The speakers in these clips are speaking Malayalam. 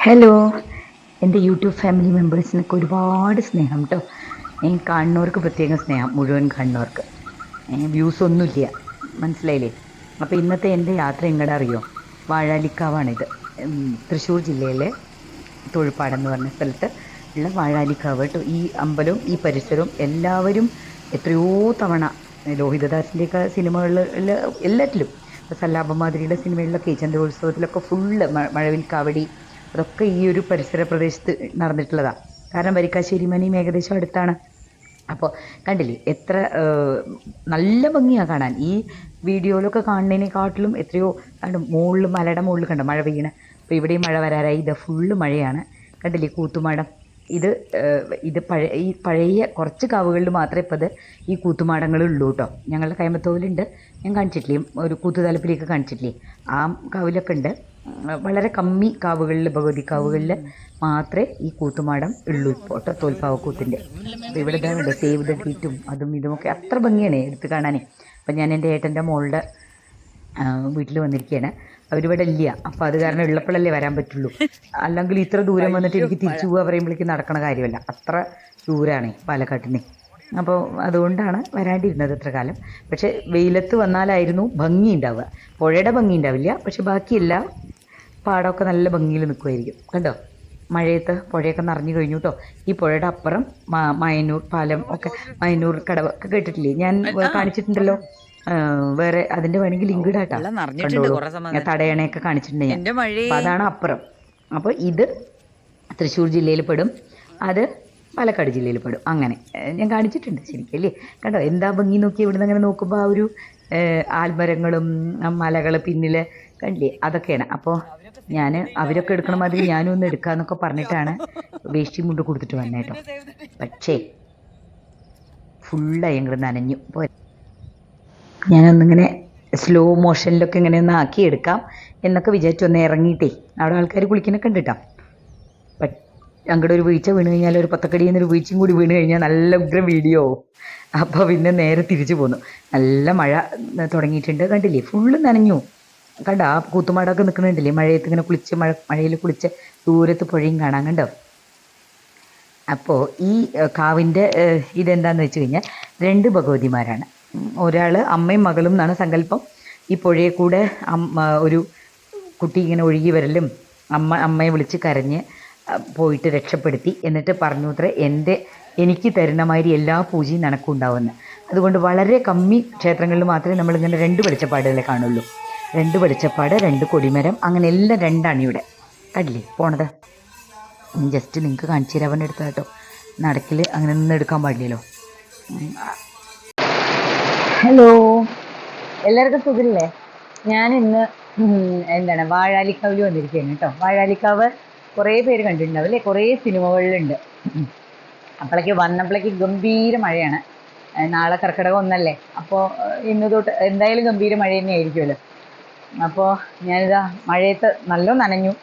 ഹലോ എന്റെ യൂട്യൂബ് ഫാമിലി മെമ്പേഴ്സിനൊക്കെ ഒരുപാട് സ്നേഹം കേട്ടോ ഈ കാണുന്നവർക്ക് പ്രത്യേകം സ്നേഹം മുഴുവൻ കാണുന്നവർക്ക്. വ്യൂസ് ഒന്നുമില്ല. മനസ്സിലായില്ലേ? അപ്പോൾ ഇന്നത്തെ എന്റെ യാത്ര എങ്ങടെ അറിയോ? വാഴാലിക്കാവാണിത്. തൃശ്ശൂർ ജില്ലയിലെ തൊഴിൽപ്പാടം എന്ന് പറഞ്ഞ സ്ഥലത്ത് ഉള്ള വാഴാലിക്കാവ് കേട്ടോ ഈ അമ്പലവും ഈ പരിസരവും എല്ലാവരും എത്രയോ തവണ ലോഹിതദാസിന്റെയൊക്കെ സിനിമകളിൽ എല്ലാറ്റിലും. സല്ലാപമാതിരിയുടെ സിനിമകളിലൊക്കെ ചന്ദ്രോത്സവത്തിലൊക്കെ ഫുള്ള് മഴവിൽ കാവടി അതൊക്കെ ഈ ഒരു പരിസര പ്രദേശത്ത് നടന്നിട്ടുള്ളതാണ് കാരണം വരിക്കാശ്ശേരി മനയും ഏകദേശം അടുത്താണ്. അപ്പോൾ കണ്ടില്ലേ എത്ര നല്ല ഭംഗിയാണ് കാണാൻ. ഈ വീഡിയോയിലൊക്കെ കാണുന്നതിനെക്കാട്ടിലും എത്രയോ കണ്ടു മുകളിൽ മലയുടെ മുകളിൽ കണ്ടോ മഴ പെയ്യണ? അപ്പോൾ ഇവിടെയും മഴ വരാറായി. ഇത് ഫുള്ള് മഴയാണ്. കണ്ടില്ലേ കൂത്തുമാടം? ഇത് ഇത് പഴയ ഈ പഴയ കുറച്ച് കാവുകളിൽ മാത്രമേ ഇപ്പോൾ ഇത് ഈ കൂത്തുമാടങ്ങളുള്ളൂ കേട്ടോ ഞങ്ങളുടെ കൈമത്തോവിലുണ്ട് ഞാൻ കാണിച്ചിട്ടില്ലേ? ഒരു കൂത്തുതലപ്പിലേക്ക് കാണിച്ചിട്ടില്ലേ? ആ കാവിലൊക്കെ ഉണ്ട് വളരെ കമ്മി കാവുകളിൽ ഭഗവതി കാവുകളിൽ മാത്രമേ ഈ കൂത്തുമാടം ഉള്ളൂ ഇപ്പോൾ തോൽപ്പാവക്കൂത്തിന്റെ അപ്പോൾ ഇവിടെ ഇതാണ്ട് സേവ് ദ ട്രീറ്റും അതും ഇതുമൊക്കെ അത്ര ഭംഗിയാണ് എടുത്ത് കാണാനേ. അപ്പം ഞാൻ എന്റെ ഏട്ടന്റെ മോളുടെ വീട്ടിൽ വന്നിരിക്കുകയാണ് അവരിവിടെ ഇല്ല. അപ്പോൾ അത് കാരണം ഉള്ളപ്പോഴല്ലേ വരാൻ പറ്റുള്ളൂ. അല്ലെങ്കിൽ ഇത്ര ദൂരം വന്നിട്ട് എനിക്ക് തിരിച്ചു പോവാ പറയുമ്പോഴേക്ക് നടക്കണ കാര്യമല്ല. അത്ര ദൂരമാണ് പാലക്കാട്ടിന്. അപ്പോൾ അതുകൊണ്ടാണ് വരാണ്ടിരുന്നത് ഇത്ര കാലം. പക്ഷേ വെയിലത്ത് വന്നാലായിരുന്നു ഭംഗി ഉണ്ടാവുക പുഴയുടെ ഭംഗി ഉണ്ടാവില്ല പക്ഷെ ബാക്കിയെല്ലാം പാടമൊക്കെ നല്ല ഭംഗിയിൽ നിൽക്കുമായിരിക്കും കണ്ടോ? മഴയത്ത് പുഴയൊക്കെ നിറഞ്ഞു കഴിഞ്ഞു കേട്ടോ ഈ പുഴയുടെ അപ്പുറം മ- മയനൂർ പാലം ഒക്കെ മയനൂർ കടവ് ഒക്കെ കേട്ടിട്ടില്ലേ? ഞാൻ കാണിച്ചിട്ടുണ്ടല്ലോ. വേറെ അതിന്റെ വേണമെങ്കിൽ ലിങ്ക് ഇടാട്ടാ. ഞാൻ തടയണയൊക്കെ കാണിച്ചിട്ടുണ്ട് ഞാൻ. അതാണ് അപ്പുറം. അപ്പോൾ ഇത് തൃശ്ശൂർ ജില്ലയിൽ പെടും. അത് പാലക്കാട് ജില്ലയിൽ പെടും. അങ്ങനെ. ഞാൻ കാണിച്ചിട്ടുണ്ട് ശരിക്കും അല്ലേ? കണ്ടോ? എന്താ ഭംഗി നോക്കി ഇവിടുന്ന് അങ്ങനെ നോക്കുമ്പോൾ ആ ഒരു ആൽമരങ്ങളും മലകൾ പിന്നിൽ കണ്ടില്ലേ? അതൊക്കെയാണ്. അപ്പോൾ ഞാൻ അവരൊക്കെ എടുക്കണ മാതിരി ഞാനും ഒന്ന് എടുക്കാന്നൊക്കെ പറഞ്ഞിട്ടാണ് വേഷ്ടി മുണ്ട് കൊടുത്തിട്ട് വന്നേട്ടോ പക്ഷേ ഫുള്ളായി ഞങ്ങൾ നനഞ്ഞു. പോ ഞാനൊന്നിങ്ങനെ സ്ലോ മോഷനിലൊക്കെ ഇങ്ങനെ ഒന്ന് ആക്കി എടുക്കാം എന്നൊക്കെ വിചാരിച്ചു ഒന്ന് ഇറങ്ങിയിട്ടേ. അവിടെ ആൾക്കാർ കുളിക്കുന്നൊക്കെ ഉണ്ട് കേട്ടോ അങ്ങോട്ട് ഒരു വീഴ്ച വീണ് കഴിഞ്ഞാൽ ഒരു പത്തക്കടിയിൽ നിന്ന് ഒരു വീഴ്ചയും കൂടി വീണ് കഴിഞ്ഞാൽ നല്ല ഉഗ്രം വീഡിയോ. അപ്പോൾ പിന്നെ നേരെ തിരിച്ചു പോന്നു. നല്ല മഴ തുടങ്ങിയിട്ടുണ്ട്. കണ്ടില്ലേ? ഫുള്ള് നനഞ്ഞു. കണ്ട? ആ കൂത്തുമാടൊക്കെ നിൽക്കുന്നുണ്ടല്ലേ? മഴയത്ത് ഇങ്ങനെ കുളിച്ച് മഴ മഴയിൽ കുളിച്ച് ദൂരത്ത് പുഴയും കാണാൻ കണ്ടോ? അപ്പോൾ ഈ കാവിന്റെ ഇതെന്താണെന്ന് വെച്ച് കഴിഞ്ഞാൽ രണ്ട് ഭഗവതിമാരാണ്. ഒരാൾ അമ്മയും മകളും എന്നാണ് സങ്കല്പം. ഈ പുഴയെ കൂടെ ഒരു കുട്ടി ഇങ്ങനെ ഒഴുകി വരലും അമ്മ അമ്മയെ വിളിച്ച് കരഞ്ഞ് പോയിട്ട് രക്ഷപ്പെടുത്തി. എന്നിട്ട് പറഞ്ഞു അത്രേ എന്റെ എനിക്ക് തരുന്ന മാതിരി എല്ലാ പൂജയും നനക്കുണ്ടാവുമെന്ന് അതുകൊണ്ട് വളരെ കമ്മി ക്ഷേത്രങ്ങളിൽ മാത്രമേ നമ്മളിങ്ങനെ രണ്ട് വെളിച്ചപ്പാടുകളെ കാണുള്ളൂ. രണ്ട് വെളിച്ചപ്പാട് രണ്ട് കൊടിമരം അങ്ങനെ എല്ലാം രണ്ടാണ് ഇവിടെ. കണ്ടില്ലേ? പോണത്. ജസ്റ്റ് നിങ്ങൾക്ക് കാണിച്ചു തരാൻ എടുത്ത കേട്ടോ. നടക്കിൽ അങ്ങനെ ഒന്നും എടുക്കാൻ പാടില്ലല്ലോ. ഹലോ. എല്ലാവർക്കും സുഖമില്ലേ? ഞാൻ ഇന്ന് എന്താണ് വാഴാലിക്കാവിൽ വന്നിരിക്കുകയാണ് കേട്ടോ. വാഴാലിക്കാവ് കുറേ പേര് കണ്ടിട്ടുണ്ടാവും അല്ലേ? കുറേ സിനിമകളിലുണ്ട്. അപ്പോഴേക്ക് വന്നപ്പോഴേക്ക് ഗംഭീര മഴയാണ്. നാളെ കർക്കിടകം ഒന്നല്ലേ? അപ്പോൾ ഇന്ന് തൊട്ട് എന്തായാലും ഗംഭീര മഴ തന്നെ ആയിരിക്കുമല്ലോ അപ്പോൾ ഞാനിതാ മഴയത്ത് നല്ല നനഞ്ഞു.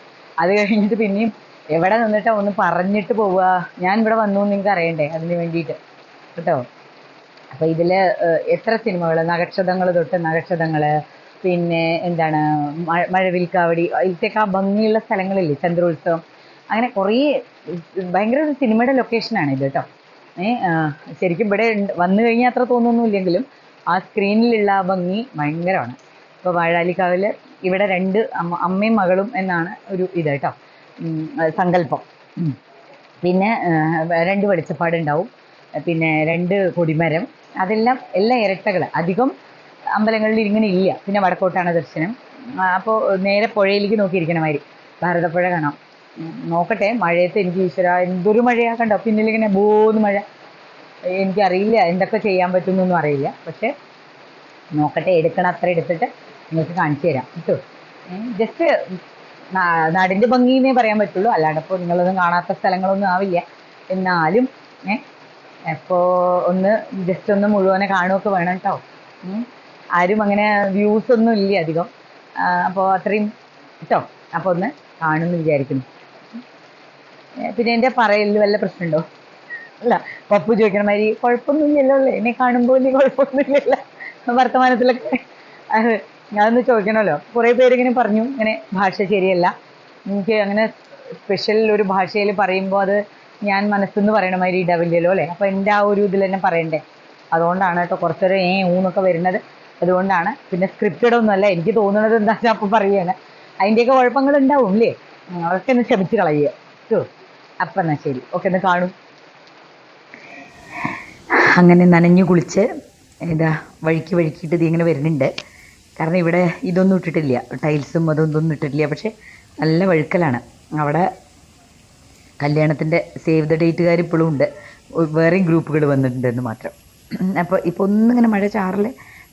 അത് കഴിഞ്ഞിട്ട് പിന്നെയും എവിടെ നിന്നിട്ടാ ഒന്ന് പറഞ്ഞിട്ട് പോവുക? ഞാൻ ഇവിടെ വന്നു നിങ്ങൾക്ക് അറിയണ്ടേ അതിന് വേണ്ടിയിട്ട്. കേട്ടോ? അപ്പോൾ ഇതിൽ എത്ര സിനിമകൾ നഗക്ഷതങ്ങൾ തൊട്ട് നഗക്ഷതങ്ങൾ പിന്നെ എന്താണ് മഴ മഴവിൽക്കാവടി ഇതൊക്കെ ആ ഭംഗിയുള്ള സ്ഥലങ്ങളില്ലേ? ചന്ദ്രോത്സവം. അങ്ങനെ കുറേ ഭയങ്കര ഒരു സിനിമയുടെ ലൊക്കേഷനാണ് ഇത് കേട്ടോ. ശരിക്കും ഇവിടെ വന്നു കഴിഞ്ഞാൽ അത്ര തോന്നുന്നൊന്നുമില്ലെങ്കിലും ആ സ്ക്രീനിലുള്ള ആ ഭംഗി ഭയങ്കരമാണ്. ഇപ്പോൾ വാഴാലിക്കാവിൽ ഇവിടെ രണ്ട് അമ്മ അമ്മയും മകളും എന്നാണ് ഒരു ഇത് കേട്ടോ. സങ്കല്പം. പിന്നെ രണ്ട് വെളിച്ചപ്പാടുണ്ടാവും. പിന്നെ രണ്ട് കൊടിമരം. അതെല്ലാം എല്ലാം ഇരട്ടകൾ അധികം അമ്പലങ്ങളിൽ ഇങ്ങനെ ഇല്ല. പിന്നെ വടക്കോട്ടാണ് ദർശനം. അപ്പോൾ നേരെ പുഴയിലേക്ക് നോക്കിയിരിക്കണ മാതിരി. ഭാരതപ്പുഴ കാണാം. നോക്കട്ടെ. മഴയത്ത് എനിക്ക് ഈശ്വര എന്തൊരു മഴയാ കണ്ടോ? പിന്നിലിങ്ങനെ ബോന്ന് മഴ. എനിക്കറിയില്ല എന്തൊക്കെ ചെയ്യാൻ പറ്റുമെന്നൊന്നും അറിയില്ല. പക്ഷെ നോക്കട്ടെ എടുക്കണം അത്ര എടുത്തിട്ട് നിങ്ങൾക്ക് കാണിച്ചു തരാം. കേട്ടോ? ജസ്റ്റ് നാടിന്റെ ഭംഗിയെന്നേ പറയാൻ പറ്റുള്ളൂ. അല്ലാണ്ടപ്പോൾ നിങ്ങളൊന്നും കാണാത്ത സ്ഥലങ്ങളൊന്നും ആവില്ല. എന്നാലും ഏ അപ്പോൾ ഒന്ന് ജസ്റ്റ് ഒന്ന് മുഴുവനെ കാണുകയൊക്കെ വേണം കേട്ടോ ആരും അങ്ങനെ വ്യൂസ് ഒന്നും ഇല്ല അധികം. അപ്പോൾ അത്രയും കേട്ടോ അപ്പോൾ ഒന്ന് കാണുമെന്ന് വിചാരിക്കുന്നു. പിന്നെ എന്റെ പറയലിൽ വല്ല പ്രശ്നമുണ്ടോ? അല്ല പപ്പു ചോദിക്കണ മാതിരി കുഴപ്പമൊന്നുമില്ലല്ലോ അല്ലേ? എന്നെ കാണുമ്പോൾ ഇനി കുഴപ്പമൊന്നുമില്ല വർത്തമാനത്തിലൊക്കെ. ഞാനൊന്ന് ചോദിക്കണമല്ലോ. കുറേ പേര് ഇങ്ങനെ പറഞ്ഞു. ഇങ്ങനെ ഭാഷ ശരിയല്ല. എനിക്ക് അങ്ങനെ സ്പെഷ്യൽ ഒരു ഭാഷയിൽ പറയുമ്പോൾ അത് ഞാൻ മനസ്സെന്ന് പറയണ മാതിരി ഇടവില്ലല്ലോ അല്ലേ? അപ്പോൾ എന്റെ ആ ഒരു ഇതിൽ തന്നെ പറയണ്ടേ? അതുകൊണ്ടാണ് കേട്ടോ കുറച്ചൊരു ഏ ഊന്നൊക്കെ വരുന്നത്. അതുകൊണ്ടാണ് പിന്നെ സ്ക്രിപ്റ്റഡ് ഒന്നുമല്ല എനിക്ക് തോന്നുന്നത് എന്താ ഞാൻ അപ്പോൾ പറയുകയാണ് അതിന്റെയൊക്കെ കുഴപ്പങ്ങൾ ഉണ്ടാവും അല്ലേ? അതൊക്കെ ഒന്ന് ക്ഷമിച്ച് കളയുക. കേട്ടോ അപ്പം എന്നാൽ ശരി. ഓക്കെ ഒന്ന് കാണും. അങ്ങനെ നനഞ്ഞു കുളിച്ച് ഇതാ വഴുക്കി വഴുക്കിയിട്ട് ഇത് ഇങ്ങനെ വരുന്നുണ്ട്. കാരണം ഇവിടെ ഇതൊന്നും ഇട്ടിട്ടില്ല. ടൈൽസും അതൊന്നും ഇട്ടിട്ടില്ല. പക്ഷേ നല്ല വഴുക്കലാണ്. അവിടെ കല്യാണത്തിന്റെ സേവ് ദ ഡേറ്റുകാർ ഇപ്പോഴും ഉണ്ട്. വേറെയും ഗ്രൂപ്പുകൾ വന്നിട്ടുണ്ടെന്ന് മാത്രം. അപ്പോൾ ഇപ്പോൾ ഒന്നിങ്ങനെ മഴ ചാറിൽ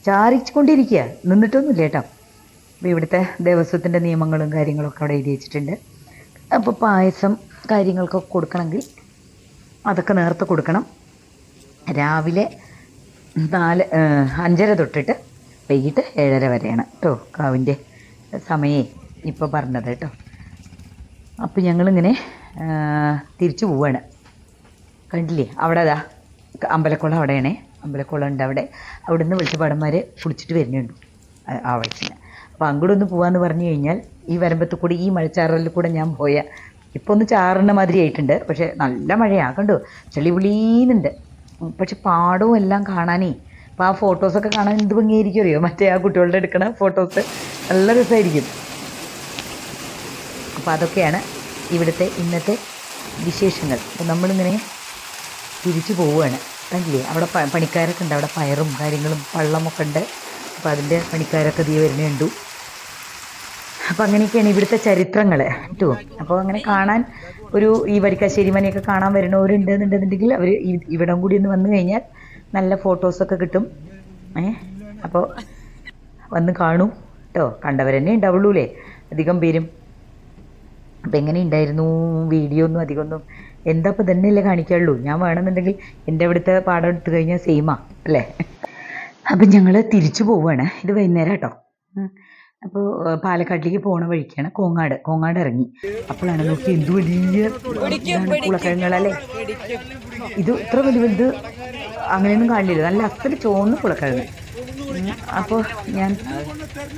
ചാരിച്ചുകൊണ്ടിരിക്കുക നിന്നിട്ടൊന്നുമില്ല കേട്ടോ. അപ്പോൾ ഇവിടുത്തെ ദേവസ്വത്തിന്റെ നിയമങ്ങളും കാര്യങ്ങളൊക്കെ അവിടെ എഴുതി വെച്ചിട്ടുണ്ട്. അപ്പോൾ പായസം കാര്യങ്ങൾക്കൊക്കെ കൊടുക്കണമെങ്കിൽ അതൊക്കെ നേരത്തെ കൊടുക്കണം. രാവിലെ നാല് അഞ്ചര തൊട്ടിട്ട് വൈകിട്ട് ഏഴര വരെയാണ് കേട്ടോ കാവിന്റെ സമയേ ഇപ്പോൾ പറഞ്ഞത് കേട്ടോ അപ്പോൾ ഞങ്ങളിങ്ങനെ തിരിച്ചു പോവാണ്. കണ്ടില്ലേ? അവിടെ അതാ അമ്പലക്കുളം അവിടെയാണേ. അമ്പലക്കുളം ഉണ്ട് അവിടെ. അവിടുന്ന് വെളിച്ചപ്പാടന്മാർ കുളിച്ചിട്ട് വരുന്നുണ്ട്. ആ- വഴിച്ചിന് അങ്ങോട്ട് ഒന്ന് പോകാമെന്ന് പറഞ്ഞു കഴിഞ്ഞാൽ ഈ വരമ്പത്ത് കൂടി ഈ മഴച്ചാറലിൽ കൂടെ ഞാൻ പോയ ഇപ്പോൾ ഒന്ന് ചാറണ മാതിരി ആയിട്ടുണ്ട്. പക്ഷേ നല്ല മഴയാണ് കണ്ടോ? ചെളി വിളീന്നുണ്ട്. പക്ഷെ പാടവും എല്ലാം കാണാനേ അപ്പോൾ ആ ഫോട്ടോസൊക്കെ കാണാൻ എന്ത് ഭംഗിയായിരിക്കും അറിയോ? മറ്റേ ആ കുട്ടികളുടെ എടുക്കണ ഫോട്ടോസ്. നല്ല രസമായിരിക്കും അപ്പോൾ അതൊക്കെയാണ് ഇവിടുത്തെ ഇന്നത്തെ വിശേഷങ്ങൾ. അപ്പോൾ നമ്മളിങ്ങനെ തിരിച്ചു പോവുകയാണ്. കണ്ടില്ലേ? അവിടെ പണിക്കാരൊക്കെ ഉണ്ട്. അവിടെ പയറും കാര്യങ്ങളും പള്ളമൊക്കെ ഉണ്ട്. അപ്പോൾ അതിന്റെ പണിക്കാരൊക്കെ തീ വരുന്നുണ്ടു അപ്പോൾ അങ്ങനെയൊക്കെയാണ് ഇവിടുത്തെ ചരിത്രങ്ങൾ. കേട്ടോ അപ്പോൾ അങ്ങനെ കാണാൻ ഒരു ഈ വരിക്കാശ്ശേരി മനയൊക്കെ കാണാൻ വരുന്നവരുണ്ട് എന്നുണ്ടെന്നുണ്ടെങ്കിൽ അവർ ഇവിടം കൂടി ഒന്ന് വന്നു കഴിഞ്ഞാൽ നല്ല ഫോട്ടോസൊക്കെ കിട്ടും. ഏ? അപ്പോൾ വന്ന് കാണൂ. കേട്ടോ കണ്ടവരെന്നെ ഉണ്ടാവുള്ളൂലേ അധികം പേരും. അപ്പം എങ്ങനെ ഉണ്ടായിരുന്നു വീഡിയോ ഒന്നും അധികമൊന്നും എന്താ ഇപ്പം തന്നെയല്ലേ കാണിക്കാനുള്ളൂ. ഞാൻ വേണമെന്നുണ്ടെങ്കിൽ എന്റെ അവിടുത്തെ പാഠം എടുത്തു കഴിഞ്ഞാൽ സെയിമാ അല്ലേ? അപ്പം ഞങ്ങൾ തിരിച്ചു പോവുകയാണ് ഇത് വൈകുന്നേരം കേട്ടോ അപ്പോൾ പാലക്കാട്ടിലേക്ക് പോണ വഴിക്കാണ് കോങ്ങാട്. കോങ്ങാട് ഇറങ്ങി. അപ്പോഴാണ് നോക്കി എന്ത് വലിയ ഇതാണ് കുളക്കിഴങ്ങുകളല്ലേ ഇത് ഇത്ര വലിയ വലുത് അങ്ങനെയൊന്നും കാണില്ല. നല്ല അത്ര ചോന്ന കുളക്കിഴങ്ങ് അപ്പോൾ ഞാൻ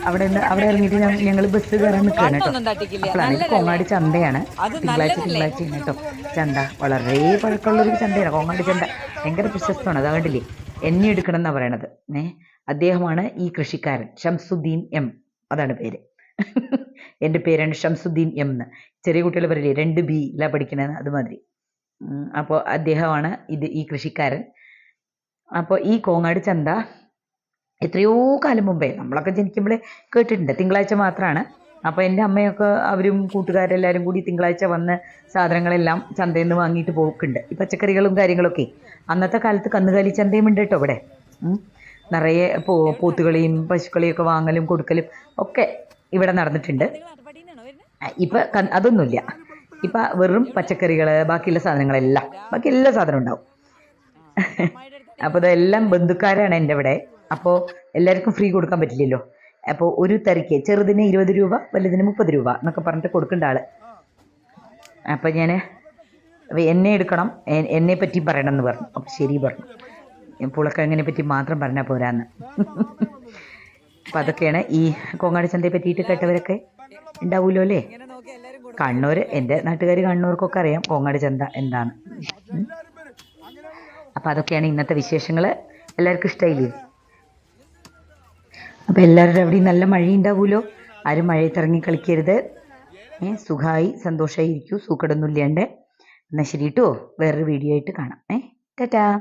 അവിടെ അവിടെ ഇറങ്ങിയിട്ട് ഞങ്ങൾ ബസ് കയറാൻ നിൽക്കുകയാണ് കേട്ടോ. ഇത് ചന്തയാണ്. തിങ്കളാഴ്ച തിങ്കളാഴ്ച കേട്ടോ. ചന്ത. വളരെ പഴക്കമുള്ളൊരു ചന്തയാണ്. കോങ്ങാടി ചന്ത. ഭയങ്കര പ്രശസ്തമാണ്. അത് കണ്ടില്ലേ? എന്നെ എടുക്കണം എന്നാണ് പറയണത്. ഏ? അദ്ദേഹമാണ് ഈ കൃഷിക്കാരൻ. ഷംസുദ്ദീൻ എം. അതാണ് പേര്. എന്റെ പേരാണ് ഷംസുദ്ദീൻ എം എന്ന് ചെറിയ കുട്ടികൾ പറയില്ലേ രണ്ട് ബി ലാ പഠിക്കണമെന്ന് അതുമാതിരി. അപ്പോൾ അദ്ദേഹമാണ് ഇത് ഈ കൃഷിക്കാരൻ. അപ്പോൾ ഈ കോങ്ങാട് ചന്ത എത്രയോ കാലം മുമ്പേ നമ്മളൊക്കെ ജനിക്കുമ്പോൾ കേട്ടിട്ടുണ്ട്. തിങ്കളാഴ്ച മാത്രമാണ് അപ്പോൾ എന്റെ അമ്മയൊക്കെ അവരും കൂട്ടുകാരെല്ലാവരും കൂടി തിങ്കളാഴ്ച വന്ന് സാധനങ്ങളെല്ലാം ചന്തയിൽ നിന്ന് വാങ്ങിയിട്ട് പോക്കുണ്ട്. ഈ പച്ചക്കറികളും കാര്യങ്ങളൊക്കെ. അന്നത്തെ കാലത്ത് കന്നുകാലി ചന്തയും ഉണ്ട് കേട്ടോ ഇവിടെ. നിറയെ പോ പോത്തുകളെയും പശുക്കളെയും ഒക്കെ വാങ്ങലും കൊടുക്കലും ഒക്കെ ഇവിടെ നടന്നിട്ടുണ്ട്. ഇപ്പം അതൊന്നുമില്ല ഇപ്പം വെറും പച്ചക്കറികൾ ബാക്കിയുള്ള സാധനങ്ങളെല്ലാം. ബാക്കി എല്ലാ സാധനവും ഉണ്ടാവും. അപ്പോൾ ഇതെല്ലാം ബന്ധുക്കാരാണ് എന്റെ ഇവിടെ. അപ്പോൾ എല്ലാവർക്കും ഫ്രീ കൊടുക്കാൻ പറ്റില്ലല്ലോ. അപ്പോൾ ഒരു തറിക്ക് ചെറുതിന് ഇരുപത് രൂപ വലുതിന് മുപ്പത് രൂപ എന്നൊക്കെ പറഞ്ഞിട്ട് കൊടുക്കേണ്ട ആൾ. അപ്പോൾ ഞാൻ എന്നെ എടുക്കണം എന്നെ പറ്റി പറയണം എന്ന് പറഞ്ഞു. അപ്പം ശരി പറഞ്ഞു. പുളക്കിഴങ്ങിനെ പറ്റി മാത്രം പറഞ്ഞാൽ പോരാന്ന്. അപ്പം അതൊക്കെയാണ് ഈ കോങ്ങാട് ചന്തയെ പറ്റിയിട്ട് കേട്ടവരൊക്കെ ഉണ്ടാവുമല്ലോ അല്ലേ? കണ്ണൂർ എന്റെ നാട്ടുകാർ കണ്ണൂർക്കൊക്കെ അറിയാം കോങ്ങാട് ചന്ത എന്താണ്. അപ്പം അതൊക്കെയാണ് ഇന്നത്തെ വിശേഷങ്ങൾ എല്ലാവർക്കും ഇഷ്ടമായില്ലേ അപ്പം എല്ലാവരുടെ അവിടെയും നല്ല മഴയുണ്ടാവുമല്ലോ. ആരും മഴയത്തിറങ്ങി കളിക്കരുത്. ഏ സുഖമായി സന്തോഷമായി ഇരിക്കൂ. സൂക്കടൊന്നുമില്ലാണ്ട്. എന്നാൽ ശരി കേട്ടോ വേറൊരു വീഡിയോ ആയിട്ട് കാണാം. ഏ ടാറ്റാ.